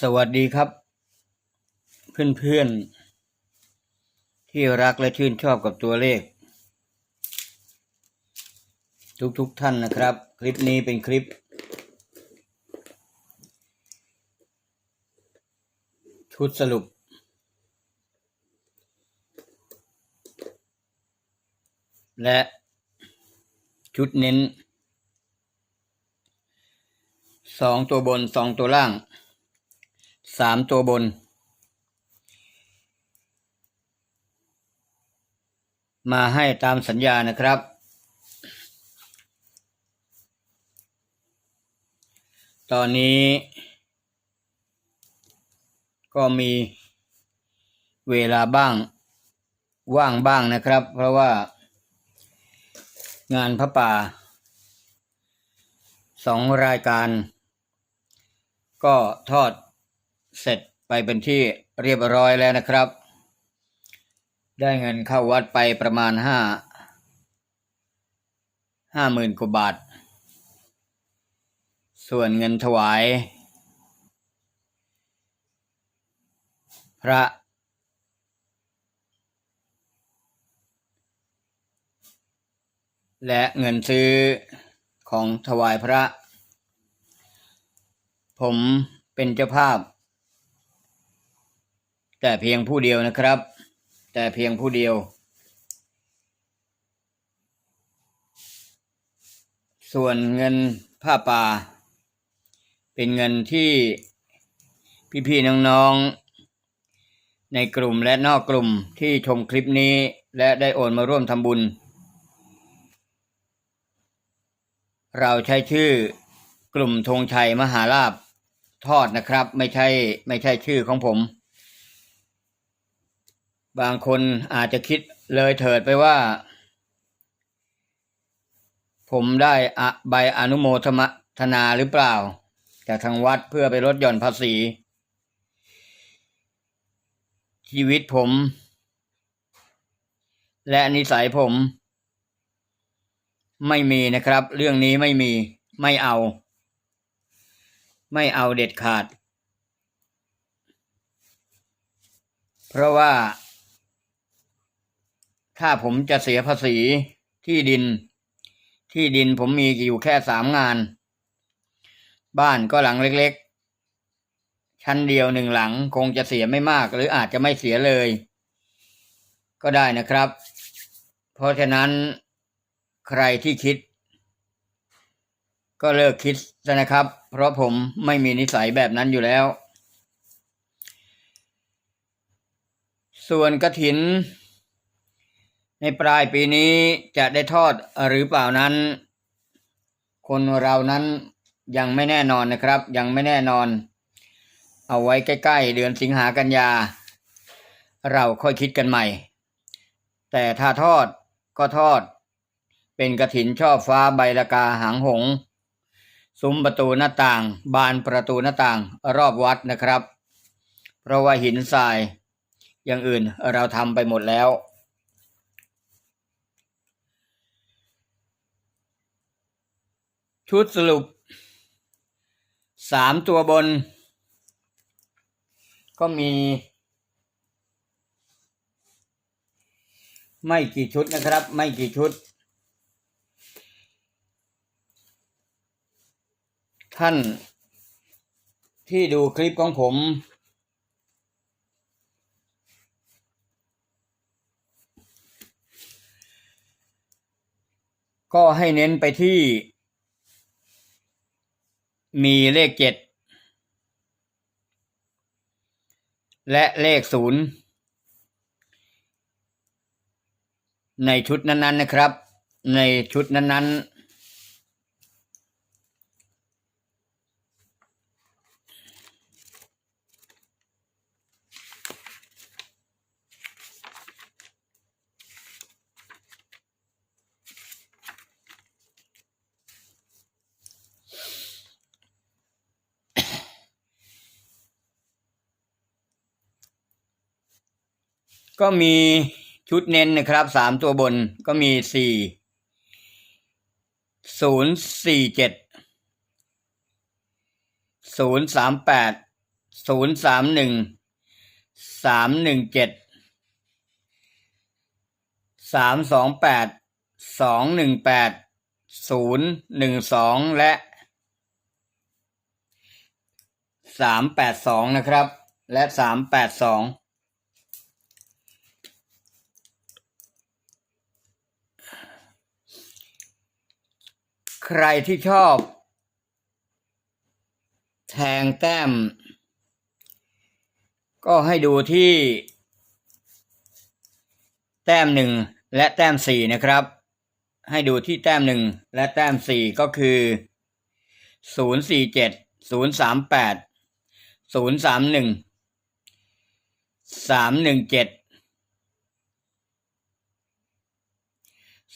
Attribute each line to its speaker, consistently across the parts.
Speaker 1: สวัสดีครับ เพื่อนๆ ที่รักและชื่นชอบกับตัวเลข ทุกๆทท่านนะครับ คลิปนี้เป็นคลิป ชุดสรุป และชุดเน้นสองตัวบนสองตัวล่าง สามตัวบน มาให้ตามสัญญานะครับ ตอนนี้ ก็มีเวลาบ้าง ว่างบ้างนะครับ เพราะว่า งานพระป่าสองรายการ ก็ทอด เสร็จไปเป็นที่เรียบร้อยแล้วนะครับ ได้เงินเข้าวัดไปประมาณห้าห้าหมื่นกว่าบาท ส่วนเงินถวาย พระ และเงินซื้อของถวายพระ ผมเป็นเจ้าภาพ แต่เพียงผู้เดียวนะครับ แต่เพียงผู้เดียว ส่วนเงินผ้าป่า เป็นเงินที่พี่ๆน้องๆ ในกลุ่มและนอกกลุ่มที่ชมคลิปนี้และได้โอนมาร่วมทำบุญ เราใช้ชื่อกลุ่มธงชัยมหาลาภทอดนะครับ ไม่ใช่ไม่ใช่ชื่อของผม บางคนอาจจะคิดเลยเถิดไปว่า ผมได้อะใบอนุโมทนาหรือเปล่า จากทางวัดเพื่อไปลดหย่อนภาษี ชีวิตผม และนิสัยผม ไม่มีนะครับ เรื่องนี้ไม่มีไม่เอา ไม่เอาเด็ดขาด เพราะว่า ถ้าผมจะเสียภาษีที่ดิน ที่ดินผมมีอยู่แค่สามงาน บ้านก็หลังเล็กๆ ชั้นเดียวหนึ่งหลังคงจะเสียไม่มาก หรืออาจจะไม่เสียเลย ก็ได้นะครับ เพราะฉะนั้นใครที่คิด ก็เลิกคิดซะนะครับ เพราะผมไม่มีนิสัยแบบนั้นอยู่แล้ว ส่วนกระถิน ในปลายปีนี้จะได้ทอดหรือเปล่านั้น คนเรานั้นยังไม่แน่นอนนะครับ ยังไม่แน่นอน เอาไว้ใกล้ ๆ เดือนสิงหากันยา เราค่อยคิดกันใหม่ แต่ถ้าทอดก็ทอด เป็นกระถินช่อฟ้าใบละกาหางหง ซุ้มประตูหน้าต่าง บานประตูหน้าต่างรอบวัดนะครับ เพราะว่าหินทราย อย่างอื่นเราทำไปหมดแล้ว ชุดสรุปสามตัวบน ก็มี ไม่กี่ชุดนะครับ ไม่กี่ชุด ท่านที่ดูคลิปของผม ก็ให้เน้นไปที่ มีเลขเจ็ดและเลขศูนย์ในชุดนั้นๆนะครับ ในชุดนั้นๆ ก็มีชุดเน้นนะครับสามตัวบนก็มีสี่ศูนย์สี่เจ็ดศูนย์สามแปดศูนย์สามหนึ่งสามหนึ่งเจ็ดสามสองแปดสองหนึ่งแปดศูนย์หนึ่งสองและสามแปดสองนะครับ และสามแปดสอง ใครที่ชอบ แทงแต้ม ก็ให้ดูที่ แต้มหนึ่งและแต้มสี่นะครับ ให้ดูที่แต้มหนึ่งและแต้มสี่ก็คือศูนย์สี่เจ็ดศูนย์สามแปดศูนย์สามหนึ่งสามหนึ่งเจ็ด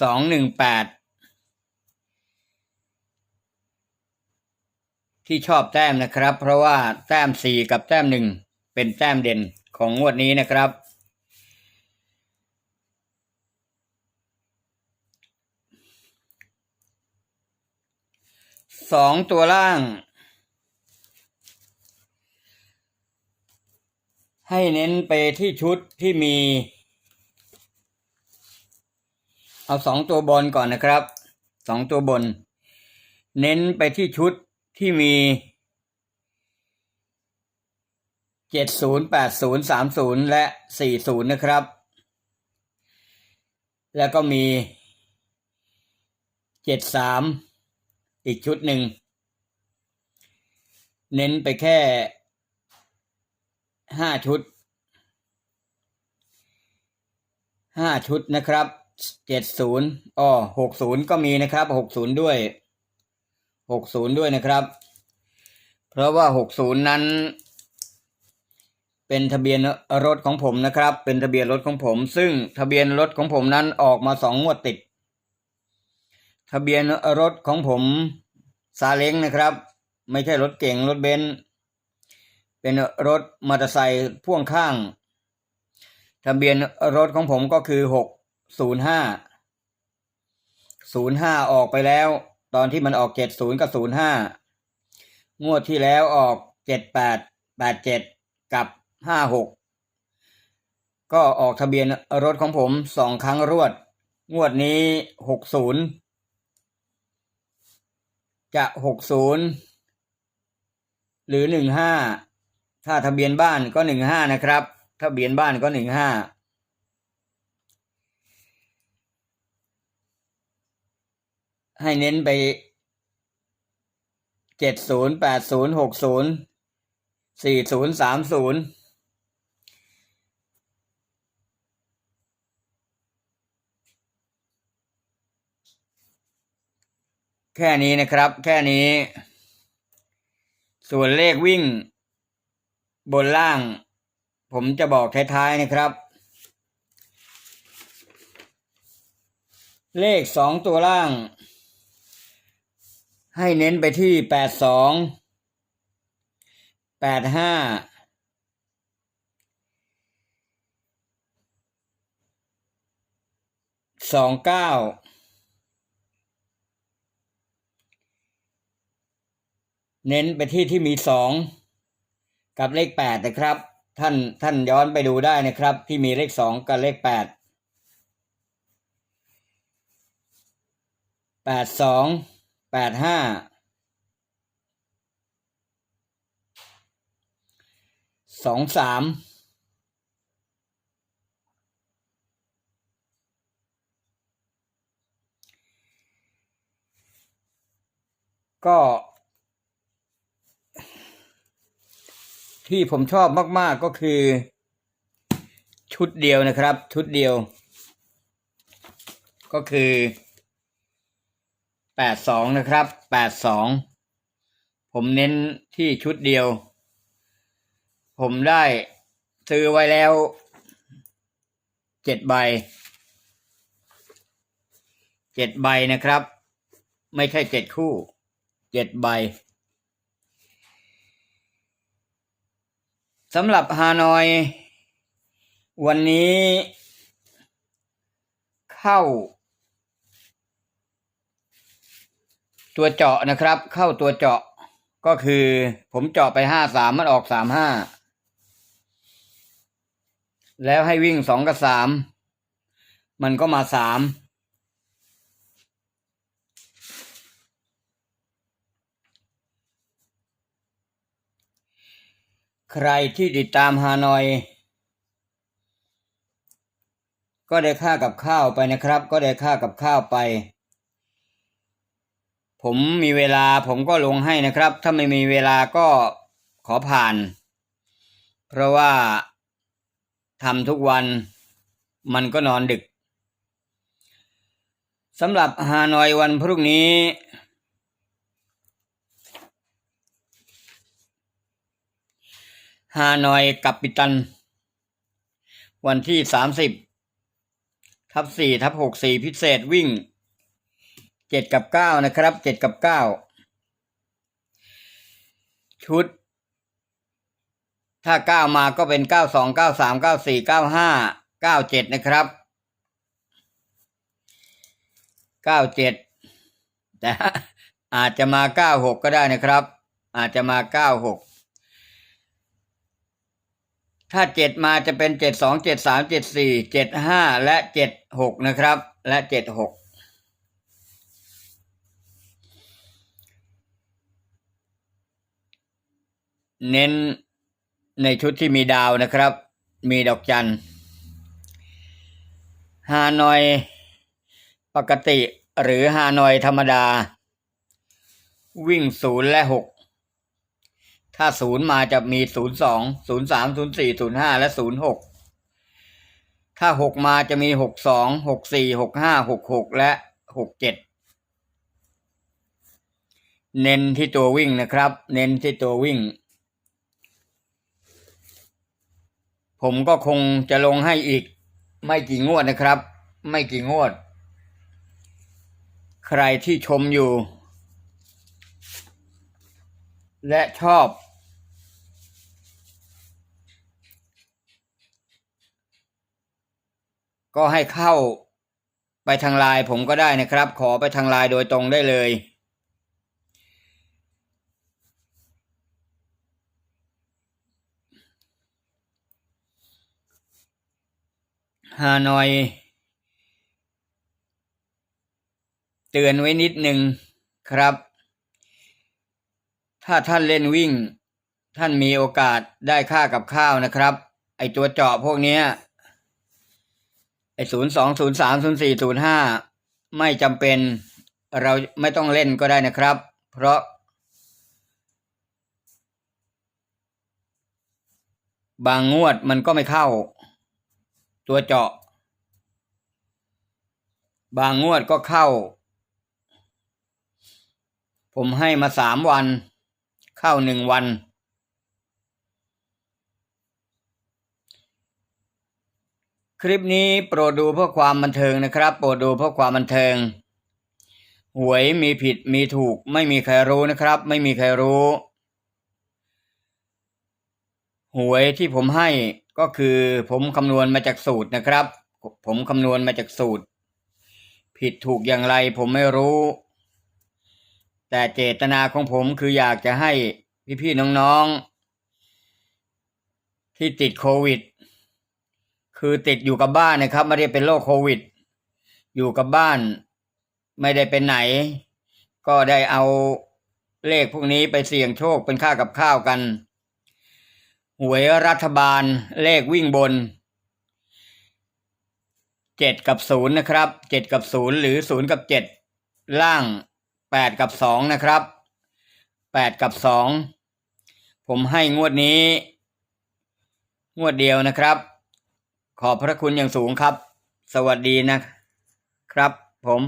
Speaker 1: สองหนึ่งแปด ที่ชอบแต้มนะครับ เพราะว่าแต้มสี่กับแต้มหนึ่งเป็นแต้มเด่นของงวดนี้นะครับ สองตัวล่าง ให้เน้นไปที่ชุดที่มี เอาสองตัวบนก่อนนะครับ สองตัวบน เน้นไปที่ชุด ที่มีเจ็ดศูนย์แปดศูนย์สามศูนย์และสี่ศูนย์นะครับ แล้วก็มีเจ็ดสามอีกชุดหนึ่ง เน้นไปแค่ห้าชุดห้าชุดนะครับเจ็ดศูนย์อ๋อหกศูนย์ก็มีนะครับหกศูนย์ด้วย หกศูนย์ด้วยนะครับ เพราะว่าหกศูนย์นั้น เป็นทะเบียนรถของผมนะครับ เป็นทะเบียนรถของผม ซึ่งทะเบียนรถของผมนั้นออกมาสองงวดติด ทะเบียนรถของผมซาเล้งนะครับ ไม่ใช่รถเก่งรถเบนซ์เป็นรถมอเตอร์ไซค์พ่วงข้าง ทะเบียนรถของผมก็คือหกศูนย์ห้าศูนย์ห้าออกไปแล้ว ตอนที่มันออกเจ็ดศูนย์กับศูนย์ห้างวดที่แล้วออกเจ็ดแปดแปดเจ็ดกับห้าหกก็ออกทะเบียนรถของผมสองครั้งรวด งวดนี้หกศูนย์จะหกศูนย์หรือหนึ่งห้าถ้าทะเบียนบ้านก็หนึ่งห้านะครับ ทะเบียนบ้านก็หนึ่งห้า ให้เน้นไปเจ็ดศูนย์แปดศูนย์หกศูนย์สี่ศูนย์สามศูนย์แค่นี้นะครับ แค่นี้ ส่วนเลขวิ่ง บนล่าง ผมจะบอกท้ายๆนะครับ เลขสองตัวล่าง ให้เน้นไปที่แปดสองแปดห้าสองเก้าเน้นไปที่ที่มีสองกับเลขแปดนะครับ ท่านท่านย้อนไปดูได้นะครับ ที่มีเลขสองกับเลขแปดแปดสอง แปดห้าสองสามก็ ที่ผมชอบมาก ๆ ก็คือ ชุดเดียวนะครับ ชุดเดียว ก็คือ แปดสองนะครับแปดสองผมเน้นที่ชุดเดียว ผมได้ซื้อไว้แล้วเจ็ดใบเจ็ดใบนะครับ ไม่ใช่เจ็ดคู่เจ็ดใบสำหรับฮานอย วันนี้ เข้า ตัวเจาะนะครับ เข้าตัวเจาะก็คือ ผมเจาะไปห้าสามมันออกสามห้าแล้วให้วิ่งสองกับสามมันก็มาสามใครที่ติดตามฮานอย ก็ได้ค่ากับข้าวไปนะครับ ก็ได้ค่ากับข้าวไป ผมมีเวลาผมก็ลงให้นะครับ ถ้าไม่มีเวลาก็ขอผ่าน เพราะว่าทำทุกวันมันก็นอนดึกสำหรับฮานอยวันพรุ่งนี้ ฮานอยกับปิตัน วันที่สามสิบทับสี่ทับหกสี่พิเศษวิ่ง เจ็ดกับเก้านะครับเจ็ดกับเก้าชุด ถ้าเก้ามาก็เป็นเก้าสองเก้าสามเก้าสี่เก้าห้าเก้าเจ็ดนะครับเก้าเจ็ดแต่อาจจะมาเก้าหกก็ได้นะครับ อาจจะมาเก้าหกถ้าเจ็ดมาจะเป็นเจ็ดสองเจ็ดสามเจ็ดสี่เจ็ดห้าและเจ็ดหกนะครับ และเจ็ดหก เน้นในชุดที่มีดาวนะครับ มีดอกจันฮานอยปกติหรือฮานอยธรรมดา วิ่งศูนย์และหกถ้าศูนย์มาจะมีศูนย์สองศูนย์สามศูนย์สี่ศูนย์ห้าและศูนย์หกถ้าหกมาจะมีหกสองหกสี่หกห้าหกหกและหกเจ็ดเน้นที่ตัววิ่งนะครับ เน้นที่ตัววิ่ง ผมก็คงจะลงให้อีก ไม่กี่งวดนะครับ ไม่กี่งวด ใครที่ชมอยู่ และชอบ ก็ให้เข้าไปทางไลน์ผมก็ได้นะครับ ขอไปทางไลน์โดยตรงได้เลย ฮานอย เตือนไว้นิดหนึ่งครับ ถ้าท่านเล่นวิ่ง ท่านมีโอกาสได้ค่ากับข้าวนะครับ ไอตัวเจาะพวกนี้ไอศูนย์สองศูนย์สามศูนย์สี่ศูนย์ห้าไม่จำเป็นเราไม่ต้องเล่นก็ได้นะครับ เพราะ บางงวดมันก็ไม่เข้า ตัวเจาะ บางงวดก็เข้า ผมให้มาสามวัน เข้าหนึ่งวัน คลิปนี้โปรดดูเพื่อความบันเทิงนะครับ โปรดดูเพื่อความบันเทิง หวยมีผิดมีถูก ไม่มีใครรู้นะครับ ไม่มีใครรู้ หวยที่ผมให้ ก็คือผมคำนวณมาจากสูตรนะครับ ผมคำนวณมาจากสูตร ผิดถูกอย่างไรผมไม่รู้ แต่เจตนาของผมคืออยากจะให้พี่ๆน้องๆ ที่ติดโควิด คือติดอยู่กับบ้านนะครับ ไม่ได้เป็นโรคโควิด อยู่กับบ้านไม่ได้เป็นไหน ก็ได้เอาเลขพวกนี้ไปเสี่ยงโชคเป็นค่ากับข้าวกัน หวยรัฐบาลเลขวิ่งบนเจ็ดกับศูนย์นะครับเจ็ดกับศูนย์หรือศูนย์กับเจ็ดล่างแปดกับสองนะครับแปดกับสองผมให้งวดนี้ งวดเดียวนะครับ ขอบพระคุณอย่างสูงครับ สวัสดีนะครับผม